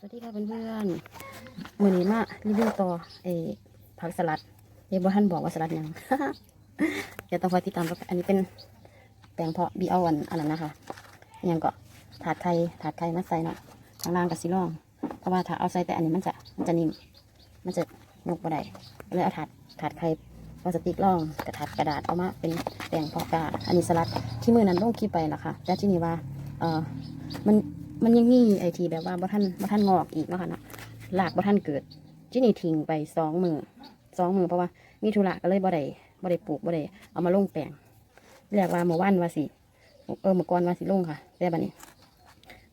สวัสดีค่ะเพื่อนๆมื้อนี้มารีวิวต่อไอ้ผักสลัดเดี๋ยบ่ท่านบอกว่าสลัดยังเดี๋ยวต้องคอยติดตามอันนี้เป็นแปลงเพาะบีเอาอันอันนั้นะคะอิหยังก็ถาดไข่ถาดไข่มาใส่เนาะข้างล่างกับซีร่อง เพราะว่าถ้าเอาใส่แต่อันนี้มันจะมันจะนิ่มมันจะยกบ่ได้เลยเอาถาดถาดไข่พลาสติกร่องกระถาดกระดาษเอามาเป็นแปลงเพาะกาอันนี้สลัดที่มือนั้นลงคลิปไปนะคะแต่ที่นี่ว่าเออมัน มันยังมีไอทีแบบว่าบ่ท่านบ่ท่านงอกอีกเนาะค่ะนาะหลากบ่ท่านเกิดที่นี่ทิ้งไปสองมือสองมือเพราะว่ามีธุระก็เลยบ่ได้บ่ได้ปลูกบ่ได้เอามาลงแปลงเรียกว่าเมื่อวันว่าสิเออเมื่อก่อนว่าสิลงค่ะแต่บัดนี้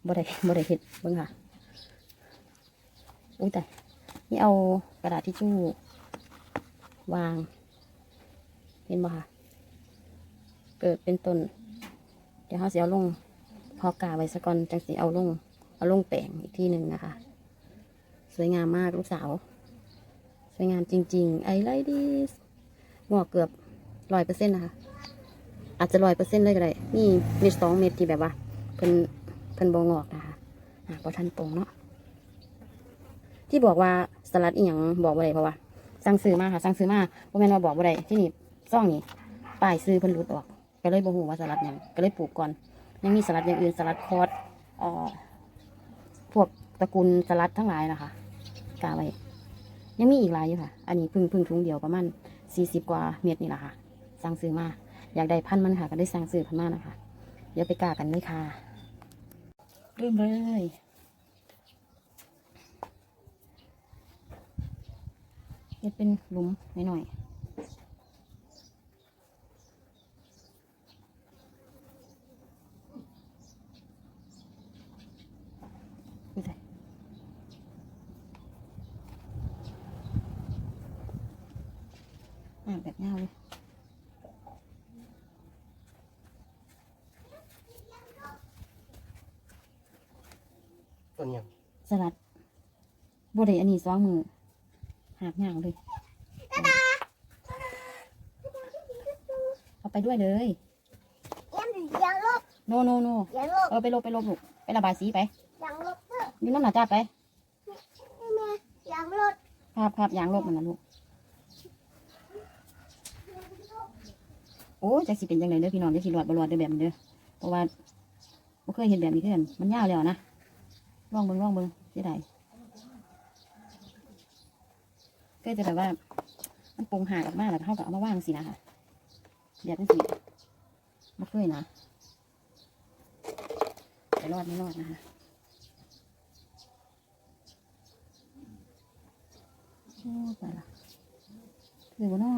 บ่ได้บ่ได้เฮ็ดเบิ่งค่ะอุ้ยแต่นี่เอากระดาษทิชชู่วาง เห็นบ่ค่ะ เกิดเป็นต้น เดี๋ยวเขาเสิเอาลง พอกาไว้สะก่อนจังสีเอาลง เอาลงแปลงอีกที่หนึ่งนะคะ สวยงามมากลูกสาว สวยงามจริงๆ ไอไลดิสงอกเกือบร้อยเปอร์เซ็นต์นะคะ อาจจะร้อยเปอร์เซ็นต์เลยก็ได้นี่เม็ดสองเม็ดที่แบบว่าเพิ่นเพิ่นบงอกนะคะอะพอทันตรงเนาะที่บอกว่าสลัดอีหยังบอกบ่ได้เพราะว่าสั่งซื้อมาค่ะสั่งซื้อมาบ่แมนว่าบอกบ่ได้ที่นี่ซ่องนี่ป้ายซื้อเพิ่นรุดออก ก็เลยบ่ฮู้ว่าสลัดหยังก็เลยปลูกก่อน ยังมีสลัดอย่างอื่นสลัดคอสพวกตระกูลสลัดทั้งหลายนะคะกาไว้ยังมีอีกหลายอยู่ค่ะ อันนี้พึ่งพึ่งถุงเดียวประมาณสี่สิบกว่าเม็ดนี่แหละค่ะ สั่งซื้อมา อยากได้พันธุ์มันค่ะก็ได้สั่งซื้อพันธุ์มานะคะ เดี๋ยวไปกากันเลยค่ะเริ่มเลยเฮ็ดเป็นหลุมหน่อยๆอุ้ยใส่อ่านแบบยาวเลย ต้นยังสลัดบดได้อันนี้สองมือหากย่างเลยเอาไปด้วยเลยยังยังลบโนโนโนยังลบเออไปลบไปลบลูกไประบายสีไปยังลบเด้อนี่น้ำหนาจ้าไปแม่ยังลบภาพภาพยางลบมันนะลูกโอ้ยจะสิเป็นยังไงเด้อพี่น้องจะสิรอดบรอดเด้อแบบนี้เด้อเพราะว่าบ่เคยเห็นแบบนี้เพื่อนมันยาวแล้วนะ ลองเบิ่งลองเบิ่งเสียดายก็จะแบบว่า มันปรุงหากออกมาแล้วเท่ากับเอามาว่างสินะคะแบบนี้สิบ่เคยนะจะรอดไม่รอดนะคะโอ้ไปละถือว่าน้อ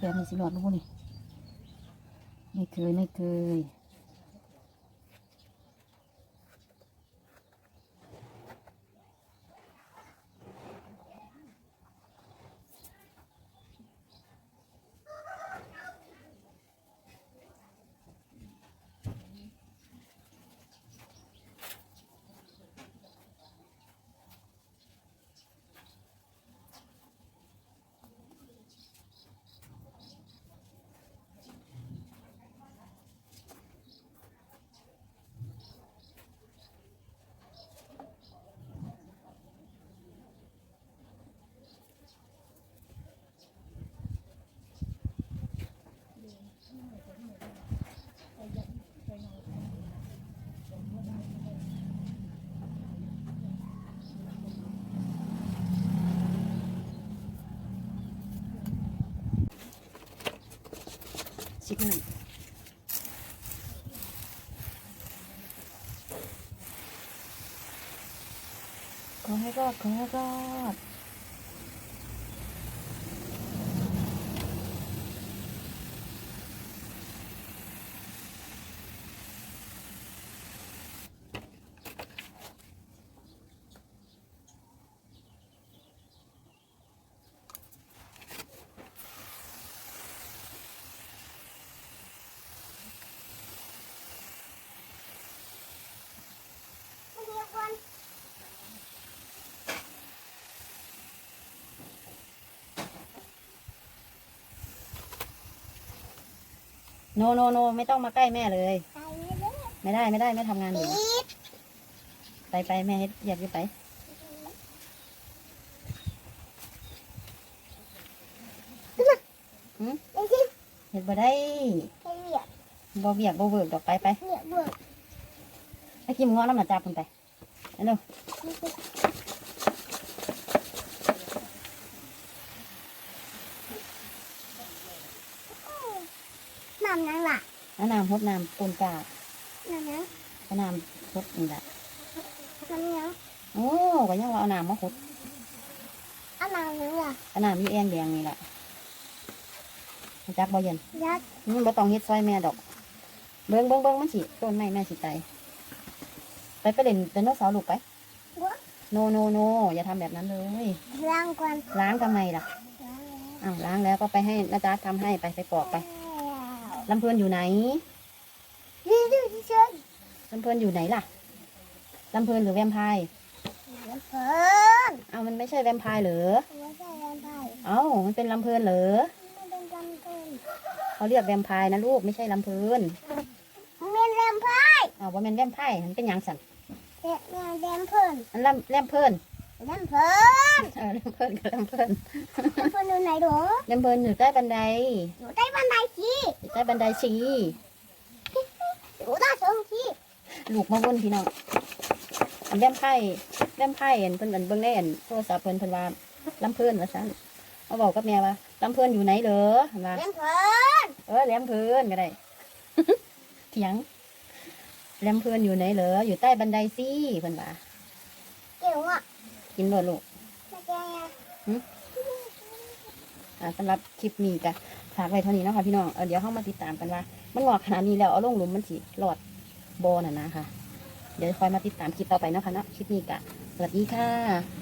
แบบนี้สิหลอดลูกนี่ ไม่เคยไม่เคย ชิคหน่อยขอให้รอดขอให้รอด โนโนโนไม่ต้องมาใกล้แม่เลย ไปเลยไม่ได้ไม่ได้ไม่ทำงานอยู่นะปิดไปไปแม่เฮ็ดอยากจะไปไปสิเฮ็ดบ่ได้ไปเรียกบ่เบียกบ่เวิร์กดอกไปไปเรียกเบิกไอ้กิมง้อน้ำหนักจับมันไปเอาเร็ว น้ำยังล่ะเอาน้ำหดน้ำปูนกาน้ำยังเอาน้ำหดนี่แหละน้ำยังโอ้ก็ยังว่าเอาน้ำมาหดเอาน้ำยังล่ะเอาน้ำอยู่แองแดงนี่แหละรู้จักบ่เย็นยัดมันบ่ต้องเฮ็ดซอยแม่ดอก เบิ่งเบิ่งเบิ่งมันสิต้นไม้แม่สิตายไปไปเล่นไดโนเสาร์ลูกไปบัวโนโนโนอย่าทำแบบนั้นเลย ล้างก่อนล้างทำไมล่ะล้างแล้วอ้าวล้างแล้วก็ไปให้นาจาทำให้ไปไปปอกไป ลำเพลินอยู่ไหนนี่ดูที่เชิญลำเพลินอยู่ไหนล่ะลำเพลินหรือแวมไพร์เพิ่นอ้าวมันไม่ใช่แวมไพร์เหรอไม่ใช่แรมไพ่เอ้ามันเป็นลำเพลินเหรอไม่เป็นลำเพิ่นเขาเรียกแวมไพร์นะลูกไม่ใช่ลำเพลินมันเป็นแรมไพ่อ้าวว่ามันแวมไพร์มันเป็นหยังสันเด็กงานแรมเพิ่นอันลำแลมเพลินแรมเพิ่นเออแลมเพลินกับลำเพลินแรมเพิ่นอยู่ไหนหรอลำเพลินอยู่ใต้บันไดอยู่ใต้บันไดสิ อยู่ใต้บันไดสีอยู่ใต้เชิงสิลูกมาวนพี่น้องอันแวมไพร์แวมไพร์เห็นเพิ่นอันเบิ่งในอันโทรศัพท์เพิ่นเพิ่นว่าลำเพลินว่าซั่นมาบอกกับแม่ว่าลำเพลินอยู่ไหนเหรอเห็นว่าแรมเพิ่นเออแหลมเพลินก็ได้เถียงแหลมเพลินอยู่ไหนเหรออยู่ใต้บันไดสิเพิ่นว่าเกี่ยวอะกินบ่ลูกไม่แกอะอ่าสำหรับคลิปนี้ก็ ฝากไว้เท่านี้นะคะพี่น้อง เออเดี๋ยวเข้ามาติดตามกันว่า มันหลอกขนาดนี้แล้วเอาลงหลุมมันสิรอดบอน่ะนะค่ะเดี๋ยวคอยมาติดตามคลิปต่อไปนะคะเนาะ คลิปนี้กะสวัสดีค่ะ